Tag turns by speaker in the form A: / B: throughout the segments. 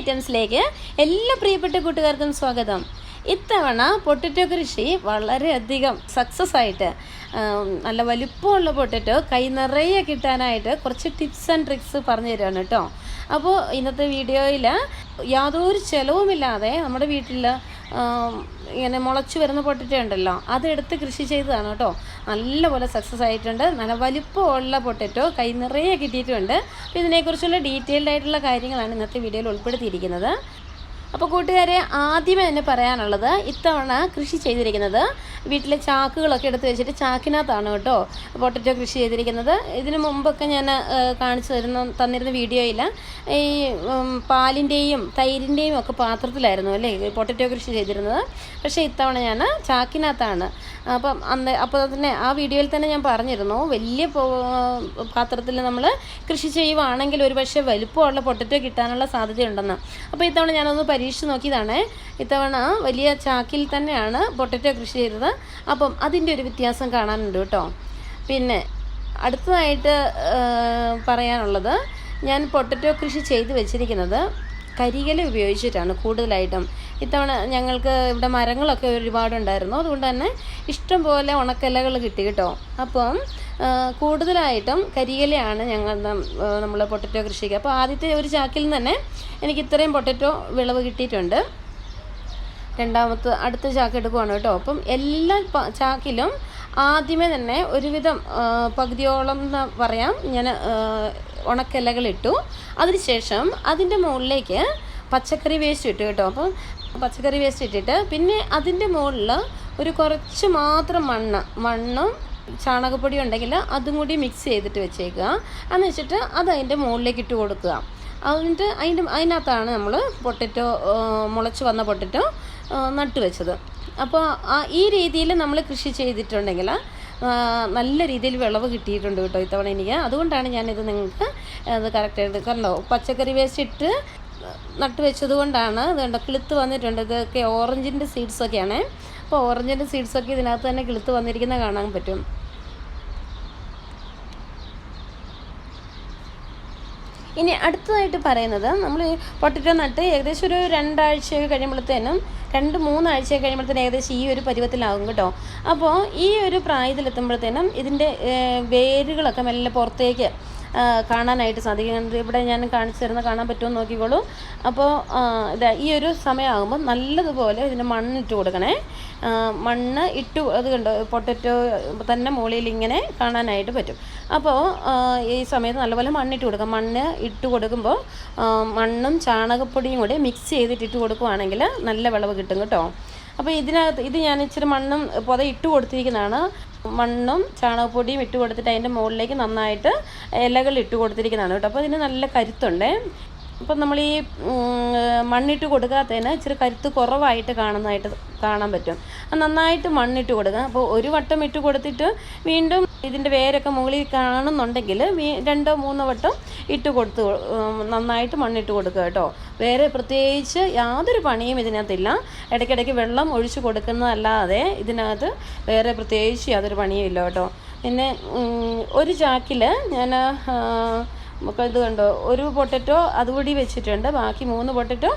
A: ഐറ്റംസിലേക്ക് എല്ലാ പ്രിയപ്പെട്ട കൂട്ടുകാർക്കും സ്വാഗതം. ഇത്തവണ പൊട്ടറ്റോ കൃഷി വളരെയധികം സക്സസ് ആയിട്ട് നല്ല വലിപ്പമുള്ള പൊട്ടറ്റോ കൈ നിറയെ കിട്ടാനായിട്ട് കുറച്ച് ടിപ്സ് ആൻഡ് ട്രിക്സ് പറഞ്ഞു തരുവാണ് കേട്ടോ അപ്പോൾ ഇന്നത്തെ വീഡിയോയിൽ യാതൊരു ചിലവുമില്ലാതെ നമ്മുടെ വീട്ടിൽ ഇങ്ങനെ മുളച്ച് വരുന്ന പൊട്ടറ്റോ ഉണ്ടല്ലോ അതെടുത്ത് കൃഷി ചെയ്തതാണ് കേട്ടോ. നല്ലപോലെ സക്സസ് ആയിട്ടുണ്ട്. നല്ല വലിപ്പമുള്ള പൊട്ടറ്റോ കൈ നിറയെ കിട്ടിയിട്ടുണ്ട്. അപ്പോൾ ഇതിനെക്കുറിച്ചുള്ള ഡീറ്റെയിൽഡ് ആയിട്ടുള്ള കാര്യങ്ങളാണ് ഇന്നത്തെ വീഡിയോയിൽ ഉൾപ്പെടുത്തിയിരിക്കുന്നത്. അപ്പോൾ കൂട്ടുകാരെ ആദ്യമേ തന്നെ പറയാനുള്ളത് ഇത്തവണ കൃഷി ചെയ്തിരിക്കുന്നത് വീട്ടിലെ ചാക്കുകളൊക്കെ എടുത്ത് വെച്ചിട്ട് ചാക്കിനകത്താണ് കേട്ടോ പൊട്ടറ്റോ കൃഷി ചെയ്തിരിക്കുന്നത്. ഇതിനു മുമ്പൊക്കെ ഞാൻ കാണിച്ചു തരുന്ന തന്നിരുന്ന വീഡിയോയിൽ ഈ പാലിന്റെയും തൈരിന്റെയും ഒക്കെ പാത്രത്തിലായിരുന്നു അല്ലേ പൊട്ടറ്റോ കൃഷി ചെയ്തിരുന്നത്. പക്ഷേ ഇത്തവണ ഞാൻ ചാക്കിനകത്താണ്. അപ്പം അന്ന് അപ്പോൾ തന്നെ ആ വീഡിയോയിൽ തന്നെ ഞാൻ പറഞ്ഞിരുന്നു വലിയ പാത്രത്തിൽ നമ്മൾ കൃഷി ചെയ്യുവാണെങ്കിൽ ഒരു പക്ഷേ വലുപ്പമുള്ള പൊട്ടറ്റോ കിട്ടാനുള്ള സാധ്യതയുണ്ടെന്ന്. അപ്പോൾ ഇത്തവണ ഞാനൊന്ന് പരീക്ഷിച്ച് നോക്കിയതാണ്. ഇത്തവണ വലിയ ചാക്കിൽ തന്നെയാണ് പൊട്ടറ്റോ കൃഷി ചെയ്തത്. അപ്പം അതിന്റെ ഒരു വ്യത്യാസം കാണാനുണ്ട് കേട്ടോ. പിന്നെ അടുത്തതായിട്ട് പറയാനുള്ളത് ഞാൻ പൊട്ടറ്റോ കൃഷി ചെയ്ത് വെച്ചിരിക്കുന്നത് കരിയില ഉപയോഗിച്ചിട്ടാണ് കൂടുതലായിട്ടും. ഇത്തവണ ഞങ്ങൾക്ക് ഇവിടെ മരങ്ങളൊക്കെ ഒരുപാടുണ്ടായിരുന്നു. അതുകൊണ്ട് തന്നെ ഇഷ്ടംപോലെ ഉണക്കലകൾ കിട്ടി കേട്ടോ. അപ്പം കൂടുതലായിട്ടും കരിയിലയാണ് ഞങ്ങൾ നമ്മൾ പൊട്ടറ്റോ കൃഷിക്ക്. അപ്പോൾ ആദ്യത്തെ ഒരു ചാക്കിൽ നിന്ന് തന്നെ എനിക്ക് ഇത്രയും പൊട്ടറ്റോ വിളവ് കിട്ടിയിട്ടുണ്ട്. രണ്ടാമത്തെ അടുത്ത ചാക്ക് എടുക്കുവാണ് കേട്ടോ. അപ്പം എല്ലാ ചാക്കിലും ആദ്യമേ തന്നെ ഒരുവിധം പകുതിയോളം എന്ന് പറയാം. ഞാൻ ഉണക്കിലകൾ ഇട്ടു അതിനുശേഷം അതിന്റെ മുകളിലേക്ക് പച്ചക്കറി വേസ്റ്റ് ഇട്ടു കേട്ടോ. അപ്പം പച്ചക്കറി വേസ്റ്റ് ഇട്ടിട്ട് പിന്നെ അതിന്റെ മുകളിൽ ഒരു കുറച്ച് മാത്രം മണ്ണ് മണ്ണും ചാണകപ്പൊടി ഉണ്ടെങ്കിൽ അതും കൂടി മിക്സ് ചെയ്തിട്ട് വെച്ചേക്കുക. എന്ന് വെച്ചിട്ട് അത് അതിന്റെ മുകളിലേക്ക് ഇട്ട് കൊടുക്കുക. എന്നിട്ട് അതിന്റെ അതിനകത്താണ് നമ്മൾ പൊട്ടറ്റോ മുളച്ച് വന്ന പൊട്ടറ്റോ നട്ടു വെച്ചത്. അപ്പോൾ ഈ രീതിയിൽ നമ്മൾ കൃഷി ചെയ്തിട്ടുണ്ടെങ്കിൽ നല്ല രീതിയിൽ വിളവ് കിട്ടിയിട്ടുണ്ട് കേട്ടോ ഇത്തവണ എനിക്ക്. അതുകൊണ്ടാണ് ഞാനിത് നിങ്ങൾക്ക് അത് കറക്റ്റായിട്ട് കണ്ടോ? പച്ചക്കറി വേസ്റ്റ് ഇട്ട് നട്ട് വെച്ചത് കൊണ്ടാണ് ഇത് കണ്ടോ കിളുത്ത് വന്നിട്ടുണ്ട്. ഇതൊക്കെ ഓറഞ്ചിന്റെ സീഡ്സൊക്കെയാണ് അപ്പോൾ ഓറഞ്ചിന്റെ സീഡ്സൊക്കെ ഇതിനകത്ത് തന്നെ കിളുത്ത് വന്നിരിക്കുന്ന കാണാൻ പറ്റും. ഇനി അടുത്തതായിട്ട് പറയുന്നത് നമ്മൾ പൊട്ടറ്റോ നട്ട് ഏകദേശം ഒരു രണ്ടാഴ്ചയൊക്കെ കഴിയുമ്പോഴത്തേനും രണ്ട് മൂന്നാഴ്ചയൊക്കെ കഴിയുമ്പോഴത്തേനും ഏകദേശം ഈ ഒരു പരുവത്തിലാകും കേട്ടോ. അപ്പോൾ ഈ ഒരു പ്രായത്തിലെത്തുമ്പോഴത്തേനും ഇതിന്റെ വേരുകളൊക്കെ മെല്ലെ പുറത്തേക്ക് കാണാനായിട്ട് സാധിക്കും. ഇവിടെ ഞാൻ കാണിച്ചു തരുന്ന കാണാൻ പറ്റുമോ നോക്കിക്കോളൂ. അപ്പോൾ ഇതാ ഈ ഒരു സമയമാകുമ്പോൾ നല്ലതുപോലെ ഇതിന് മണ്ണിട്ട് കൊടുക്കണേ. മണ്ണ് ഇട്ട് അത് കണ്ടോ പൊട്ടറ്റോ തന്നെ മുകളിൽ ഇങ്ങനെ കാണാനായിട്ട് പറ്റും. അപ്പോൾ ഈ സമയത്ത് നല്ലപോലെ മണ്ണിട്ട് കൊടുക്കാം. മണ്ണ് ഇട്ട് കൊടുക്കുമ്പോൾ മണ്ണും ചാണകപ്പൊടിയും കൂടി മിക്സ് ചെയ്തിട്ട് ഇട്ട് കൊടുക്കുവാണെങ്കിൽ നല്ല വിളവ് കിട്ടും കേട്ടോ. അപ്പോൾ ഇതിനകത്ത് ഇത് ഞാൻ ഇച്ചിരി മണ്ണും പൊത ഇട്ട് കൊടുത്തിരിക്കുന്നതാണ്. മണ്ണും ചാണകപ്പൊടിയും ഇട്ട് കൊടുത്തിട്ട് അതിന്റെ മുകളിലേക്ക് നന്നായിട്ട് ഇലകൾ ഇട്ട് കൊടുത്തിരിക്കുന്നതാണ് കേട്ടോ. അപ്പോൾ ഇതിന് നല്ല കരുത്തുണ്ട്. അപ്പം നമ്മൾ ഈ മണ്ണിട്ട് കൊടുക്കാത്തതിന് ഇച്ചിരി കരുത്ത് കുറവായിട്ട് കാണുന്നതായിട്ട് കാണാൻ പറ്റും. നന്നായിട്ട് മണ്ണിട്ട് കൊടുക്കുക അപ്പോൾ ഒരു വട്ടം ഇട്ട് കൊടുത്തിട്ട് വീണ്ടും ഇതിന്റെ വേരൊക്കെ മുകളിൽ കാണുന്നുണ്ടെങ്കിൽ രണ്ടോ മൂന്നോ വട്ടം ഇട്ട് കൊടുത്ത് നന്നായിട്ട് മണ്ണിട്ട് കൊടുക്കുക കേട്ടോ. വേറെ പ്രത്യേകിച്ച് യാതൊരു പണിയും ഇതിനകത്തില്ല. ഇടയ്ക്കിടയ്ക്ക് വെള്ളം ഒഴിച്ച് കൊടുക്കുന്നതല്ലാതെ ഇതിനകത്ത് വേറെ പ്രത്യേകിച്ച് യാതൊരു പണിയും ഇല്ല കേട്ടോ. പിന്നെ ഒരു ചാക്കിൽ ഞാൻ ഇത് കണ്ടോ? ഒരു പൊട്ടറ്റോ അതുകൂടി വെച്ചിട്ടുണ്ട്. ബാക്കി മൂന്ന് പൊട്ടറ്റോ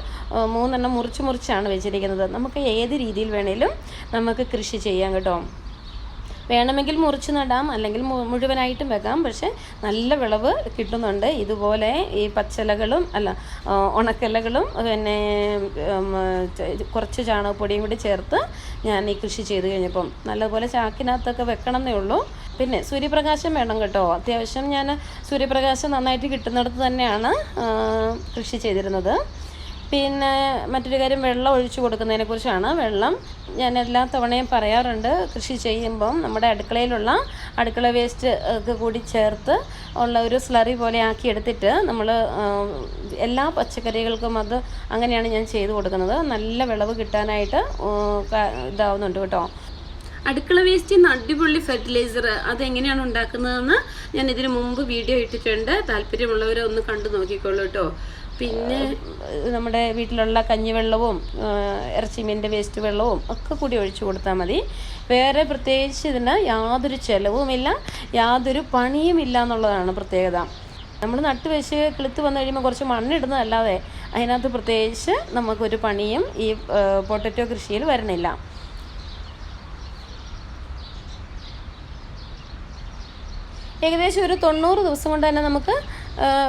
A: മൂന്നെണ്ണം മുറിച്ച് മുറിച്ചാണ് വെച്ചിരിക്കുന്നത്. നമുക്ക് ഏത് രീതിയിൽ വേണേലും നമുക്ക് കൃഷി ചെയ്യാം കേട്ടോ. വേണമെങ്കിൽ മുറിച്ച് നടാം അല്ലെങ്കിൽ മുഴുവനായിട്ടും വെക്കാം. പക്ഷെ നല്ല വിളവ് കിട്ടുന്നുണ്ട്. ഇതുപോലെ ഈ പച്ചിലകളും അല്ല ഉണക്കലകളും പിന്നെ കുറച്ച് ചാണകപ്പൊടിയും കൂടി ചേർത്ത് ഞാൻ ഈ കൃഷി ചെയ്ത് കഴിഞ്ഞപ്പം. നല്ലതുപോലെ ചാക്കിനകത്തൊക്കെ വെക്കണം എന്നേ ഉള്ളൂ. പിന്നെ സൂര്യപ്രകാശം വേണം കേട്ടോ. അത്യാവശ്യം ഞാൻ സൂര്യപ്രകാശം നന്നായിട്ട് കിട്ടുന്നിടത്ത് തന്നെയാണ് കൃഷി ചെയ്തിരുന്നത്. പിന്നെ മറ്റൊരു കാര്യം വെള്ളം ഒഴിച്ചു കൊടുക്കുന്നതിനെക്കുറിച്ചാണ് വെള്ളം ഞാൻ എല്ലാ തവണയും പറയാറുണ്ട്. കൃഷി ചെയ്യുമ്പം നമ്മുടെ അടുക്കളയിലുള്ള അടുക്കള വേസ്റ്റ് ഒക്കെ കൂടി ചേർത്ത് ഉള്ള ഒരു സ്ലറി പോലെ ആക്കി എടുത്തിട്ട് നമ്മൾ എല്ലാ പച്ചക്കറികൾക്കും അത് അങ്ങനെയാണ് ഞാൻ ചെയ്തു കൊടുക്കുന്നത്. നല്ല വിളവ് കിട്ടാനായിട്ട് ഇതാവുന്നുണ്ട് കേട്ടോ. അടുക്കള വേസ്റ്റ് നിന്ന് അടിപൊളി ഫെർട്ടിലൈസർ അതെങ്ങനെയാണ് ഉണ്ടാക്കുന്നതെന്ന് ഞാൻ ഇതിനു മുമ്പ് വീഡിയോ ഇട്ടിട്ടുണ്ട്. താല്പര്യമുള്ളവരെ ഒന്ന് കണ്ടു നോക്കിക്കോളൂ കേട്ടോ പിന്നെ നമ്മുടെ വീട്ടിലുള്ള കഞ്ഞിവെള്ളവും വെള്ളവും ഇറച്ചിമീന്റെ വേസ്റ്റ് വെള്ളവും ഒക്കെ കൂടി ഒഴിച്ചു കൊടുത്താൽ മതി. വേറെ പ്രത്യേകിച്ച് ഇതിന് യാതൊരു ചിലവുമില്ല യാതൊരു പണിയുമില്ല എന്നുള്ളതാണ് പ്രത്യേകത. നമ്മൾ നട്ട് വെച്ച് കിളുത്ത് വന്നു കഴിയുമ്പോൾ കുറച്ച് മണ്ണിടുന്നതല്ലാതെ അതിനകത്ത് പ്രത്യേകിച്ച് നമുക്കൊരു പണിയും ഈ പൊട്ടറ്റോ കൃഷിയിൽ വരുന്നില്ല. ഏകദേശം ഒരു തൊണ്ണൂറ് ദിവസം കൊണ്ട് തന്നെ നമുക്ക്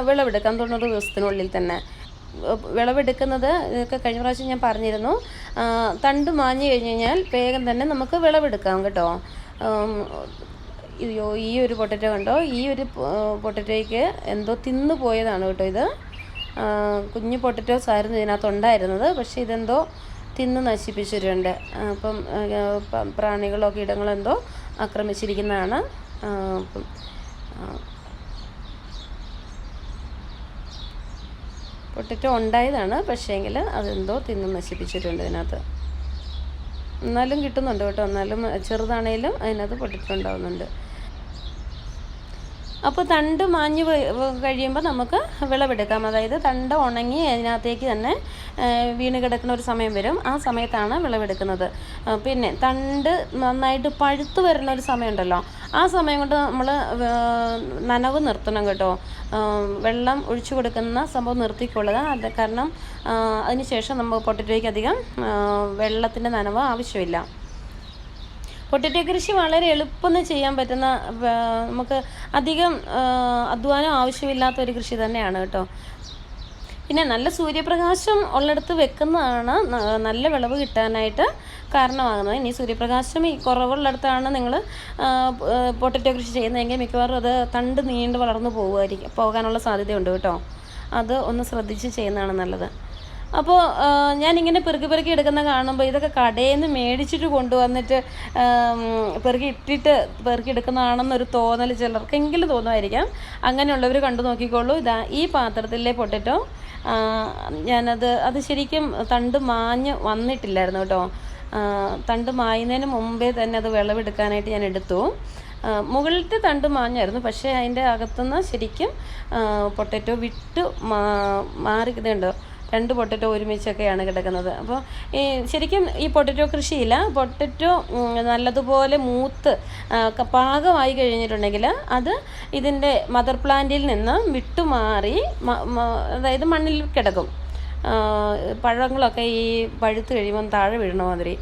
A: വിളവെടുക്കാം. തൊണ്ണൂറ് ദിവസത്തിനുള്ളിൽ തന്നെ. വിളവെടുക്കുന്നത് ഇതൊക്കെ കഴിഞ്ഞ പ്രാവശ്യം ഞാൻ പറഞ്ഞിരുന്നു. തണ്ട് മാഞ്ഞു കഴിഞ്ഞ് കഴിഞ്ഞാൽ വേഗം തന്നെ നമുക്ക് വിളവെടുക്കാം കേട്ടോ. അയ്യോ ഈ ഒരു പൊട്ടറ്റോ കണ്ടോ? ഈ ഒരു പൊട്ടറ്റോയ്ക്ക് എന്തോ തിന്നു പോയതാണ് കേട്ടോ ഇത്. കുഞ്ഞു പൊട്ടറ്റോസ് ആയിരുന്നു ഇതിനകത്ത് ഉണ്ടായിരുന്നത്. പക്ഷേ ഇതെന്തോ തിന്ന് നശിപ്പിച്ചിട്ടുണ്ട്. അപ്പം പ്രാണികളോ കീടങ്ങളോ എന്തോ ആക്രമിച്ചിരിക്കുന്നതാണ്. പൊട്ടറ്റോ ഉണ്ടായതാണ് പക്ഷേങ്കിൽ അതെന്തോ തിന്ന് നശിപ്പിച്ചിട്ടുണ്ട് ഇതിനകത്ത്. എന്നാലും കിട്ടുന്നുണ്ട് കേട്ടോ. എന്നാലും ചെറുതാണേലും അതിനകത്ത് പൊട്ടറ്റോ ഉണ്ടാവുന്നുണ്ട്. അപ്പോൾ തണ്ട് മാഞ്ഞ് കഴിയുമ്പോൾ നമുക്ക് വിളവെടുക്കാം. അതായത് തണ്ട് ഉണങ്ങി അതിനകത്തേക്ക് തന്നെ വീണ് കിടക്കുന്ന ഒരു സമയം വരും. ആ സമയത്താണ് വിളവെടുക്കുന്നത്. പിന്നെ തണ്ട് നന്നായിട്ട് പഴുത്തു വരുന്ന ഒരു സമയമുണ്ടല്ലോ. ആ സമയം കൊണ്ട് നമ്മൾ നനവ് നിർത്തണം കേട്ടോ. വെള്ളം ഒഴിച്ചു കൊടുക്കുന്ന സംഭവം നിർത്തിക്കൊള്ളുക. അത് കാരണം അതിനുശേഷം നമ്മൾ പൊട്ടറ്റോയ്ക്ക് അധികം വെള്ളത്തിന്റെ നനവ് ആവശ്യമില്ല. പൊട്ടറ്റോ കൃഷി വളരെ എളുപ്പം ചെയ്യാൻ പറ്റുന്ന നമുക്ക് അധികം അധ്വാനം ആവശ്യമില്ലാത്ത ഒരു കൃഷി തന്നെയാണ് കേട്ടോ. പിന്നെ നല്ല സൂര്യപ്രകാശം ഉള്ളിടത്ത് വെക്കുന്നതാണ് നല്ല വിളവ് കിട്ടാനായിട്ട് കാരണമാകുന്നത്. ഇനി സൂര്യപ്രകാശം ഈ കുറവുള്ളിടത്താണ് നിങ്ങൾ പൊട്ടറ്റോ കൃഷി ചെയ്യുന്നതെങ്കിൽ മിക്കവാറും അത് തണ്ട് നീണ്ട് വളർന്നു പോകുമായിരിക്കും പോകാനുള്ള സാധ്യതയുണ്ട് കേട്ടോ. അത് ഒന്ന് ശ്രദ്ധിച്ച് ചെയ്യുന്നതാണ് നല്ലത്. അപ്പോൾ ഞാനിങ്ങനെ പെറുക്കി പെറുക്കി എടുക്കുന്ന കാണുമ്പോൾ ഇതൊക്കെ കടയിൽ നിന്ന് മേടിച്ചിട്ട് കൊണ്ടുവന്നിട്ട് പെറുക്കി ഇട്ടിട്ട് പെറുക്കി എടുക്കുന്നതാണെന്നൊരു തോന്നൽ ചിലർക്കെങ്കിലും തോന്നുമായിരിക്കാം. അങ്ങനെയുള്ളവർ കണ്ടു നോക്കിക്കോളൂ. ഇതാ ഈ പാത്രത്തിലെ പൊട്ടറ്റോ ഞാനത് അത് ശരിക്കും തണ്ട് മാഞ്ഞ് വന്നിട്ടില്ലായിരുന്നു കേട്ടോ. തണ്ട് മായുന്നതിന് മുമ്പേ തന്നെ അത് വിളവെടുക്കാനായിട്ട് ഞാൻ എടുത്തു. മുകളിലത്തെ തണ്ട് മാഞ്ഞായിരുന്നു. പക്ഷേ അതിന്റെ അകത്തുനിന്ന് ശരിക്കും പൊട്ടറ്റോ വിട്ട് മാ മാറി ഇതുണ്ട്. രണ്ട് പൊട്ടറ്റോ ഒരുമിച്ചൊക്കെയാണ് കിടക്കുന്നത്. അപ്പോൾ ഈ ശരിക്കും ഈ പൊട്ടറ്റോ കൃഷിയില്ല. പൊട്ടറ്റോ നല്ലതുപോലെ മൂത്ത് പാകമായി കഴിഞ്ഞിട്ടുണ്ടെങ്കിൽ അത് ഇതിന്റെ മദർ പ്ലാന്റിൽ നിന്ന് വിട്ടുമാറി അതായത് മണ്ണിൽ കിടക്കും. പഴങ്ങളൊക്കെ ഈ പഴുത്ത് കഴിയുമ്പം താഴെ വീഴണ മാതിരി.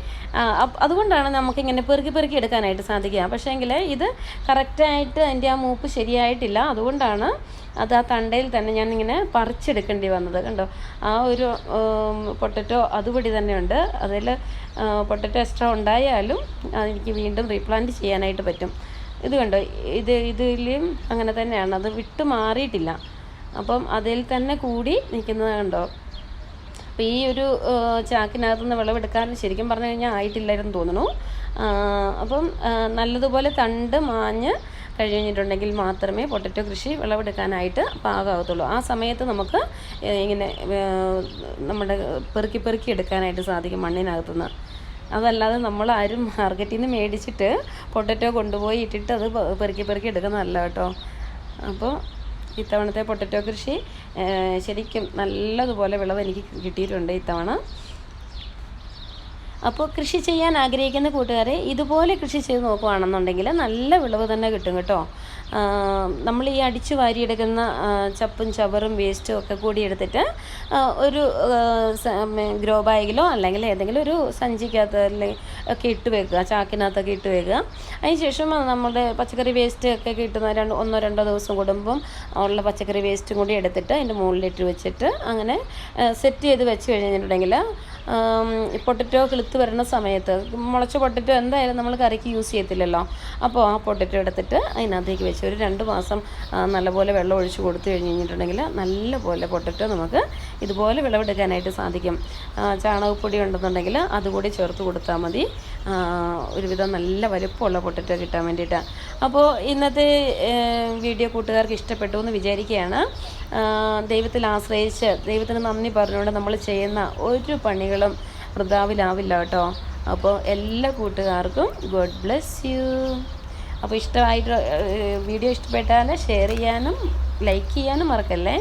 A: അതുകൊണ്ടാണ് നമുക്കിങ്ങനെ പെറുക്കി പെറുക്കി എടുക്കാനായിട്ട് സാധിക്കുക. പക്ഷേങ്കിൽ ഇത് കറക്റ്റായിട്ട് അതിന്റെ ആ മൂപ്പ് ശരിയായിട്ടില്ല. അതുകൊണ്ടാണ് അത് ആ തണ്ടയിൽ തന്നെ ഞാനിങ്ങനെ പറിച്ചെടുക്കേണ്ടി വന്നത്. കണ്ടോ? ആ ഒരു പൊട്ടറ്റോ അതുപടി തന്നെയുണ്ട്. അതിൽ പൊട്ടറ്റോ എക്സ്ട്രാ ഉണ്ടായാലും അതെനിക്ക് വീണ്ടും റീപ്ലാന്റ് ചെയ്യാനായിട്ട് പറ്റും. ഇത് കണ്ടോ? ഇത് ഇതിലും അങ്ങനെ തന്നെയാണ്. അത് വിട്ടു മാറിയിട്ടില്ല. അപ്പം അതിൽ തന്നെ കൂടി നിൽക്കുന്നത് കണ്ടോ? അപ്പോൾ ഈ ഒരു ചാക്കിനകത്ത് നിന്ന് വിളവെടുക്കാൻ ശരിക്കും പറഞ്ഞു കഴിഞ്ഞാൽ ആയിട്ടില്ലായിരുന്നു തോന്നുന്നു. അപ്പം നല്ലതുപോലെ തണ്ട് മാഞ്ഞ് കഴിഞ്ഞിട്ടുണ്ടെങ്കിൽ മാത്രമേ പൊട്ടറ്റോ കൃഷി വിളവെടുക്കാനായിട്ട് പാകമാകത്തുള്ളൂ. ആ സമയത്ത് നമുക്ക് ഇങ്ങനെ നമ്മുടെ പെറുക്കി പെറുക്കി എടുക്കാനായിട്ട് സാധിക്കും മണ്ണിനകത്തുനിന്ന്. അതല്ലാതെ നമ്മൾ ആരും മാർക്കറ്റിൽ നിന്ന് മേടിച്ചിട്ട് പൊട്ടറ്റോ കൊണ്ടുപോയി ഇട്ടിട്ട് അത് പെറുക്കി പെറുക്കി എടുക്കുന്നതല്ല കേട്ടോ. അപ്പോൾ ഇത്തവണത്തെ പൊട്ടറ്റോ കൃഷി ശരിക്കും നല്ലതുപോലെ വിളവ് എനിക്ക് കിട്ടിയിട്ടുണ്ട് ഇത്തവണ. അപ്പോൾ കൃഷി ചെയ്യാൻ ആഗ്രഹിക്കുന്ന കൂട്ടുകാരെ ഇതുപോലെ കൃഷി ചെയ്ത് നോക്കുകയാണെന്നുണ്ടെങ്കിൽ നല്ല വിളവ് തന്നെ കിട്ടും കേട്ടോ. നമ്മൾ ഈ അടിച്ചു വാരിയെടുക്കുന്ന ചപ്പും ചവറും വേസ്റ്റും ഒക്കെ കൂടി എടുത്തിട്ട് ഒരു ഗ്രോ ബാഗിലോ അല്ലെങ്കിൽ ഏതെങ്കിലും ഒരു സഞ്ചിക്കകത്ത് അല്ലെങ്കിൽ ഒക്കെ ഇട്ട് വെക്കുക ചാക്കിനകത്തൊക്കെ ഇട്ട് വെക്കുക. അതിനുശേഷം നമ്മുടെ പച്ചക്കറി വേസ്റ്റ് ഒക്കെ കിട്ടുന്ന രണ്ട് ഒന്നോ രണ്ടോ ദിവസം കൂടുമ്പം ഉള്ള പച്ചക്കറി വേസ്റ്റും കൂടി എടുത്തിട്ട് അതിന്റെ മുകളിലിട്ട് വെച്ചിട്ട് അങ്ങനെ സെറ്റ് ചെയ്ത് വെച്ച് കഴിഞ്ഞിട്ടുണ്ടെങ്കിൽ പൊട്ടറ്റോ കിളുത്ത് വരുന്ന സമയത്ത് മുളച്ച പൊട്ടറ്റോ എന്തായാലും നമ്മൾ കറിക്ക് യൂസ് ചെയ്യത്തില്ലല്ലോ. അപ്പോൾ ആ പൊട്ടറ്റോ എടുത്തിട്ട് അതിനകത്തേക്ക് വെച്ച് ഒരു രണ്ട് മാസം നല്ലപോലെ വെള്ളം ഒഴിച്ച് കൊടുത്തു കഴിഞ്ഞ് കഴിഞ്ഞിട്ടുണ്ടെങ്കിൽ നല്ലപോലെ പൊട്ടറ്റോ നമുക്ക് ഇതുപോലെ വിളവെടുക്കാനായിട്ട് സാധിക്കും. ചാണകപ്പൊടി ഉണ്ടെന്നുണ്ടെങ്കിൽ അതുകൂടി ചേർത്ത് കൊടുത്താൽ മതി. ഒരുവിധം നല്ല വലുപ്പമുള്ള പൊട്ടറ്റോ കിട്ടാൻ വേണ്ടിയിട്ടാണ് അപ്പോൾ ഇന്നത്തെ വീഡിയോ കൂട്ടുകാർക്ക് ഇഷ്ടപ്പെട്ടു എന്ന് വിചാരിക്കുകയാണ്. ദൈവത്തിൽ ആശ്രയിച്ച് ദൈവത്തിന് നന്ദി പറഞ്ഞുകൊണ്ട് നമ്മൾ ചെയ്യുന്ന ഒരു പണികളും വൃതാവിലാവില്ല കേട്ടോ. അപ്പോൾ എല്ലാ കൂട്ടുകാർക്കും ഗോഡ് ബ്ലെസ് യു. അപ്പോൾ ഇഷ്ടമായിട്ട് വീഡിയോ ഇഷ്ടപ്പെട്ടാൽ ഷെയർ ചെയ്യാനും ലൈക്ക് ചെയ്യാനും മറക്കല്ലേ?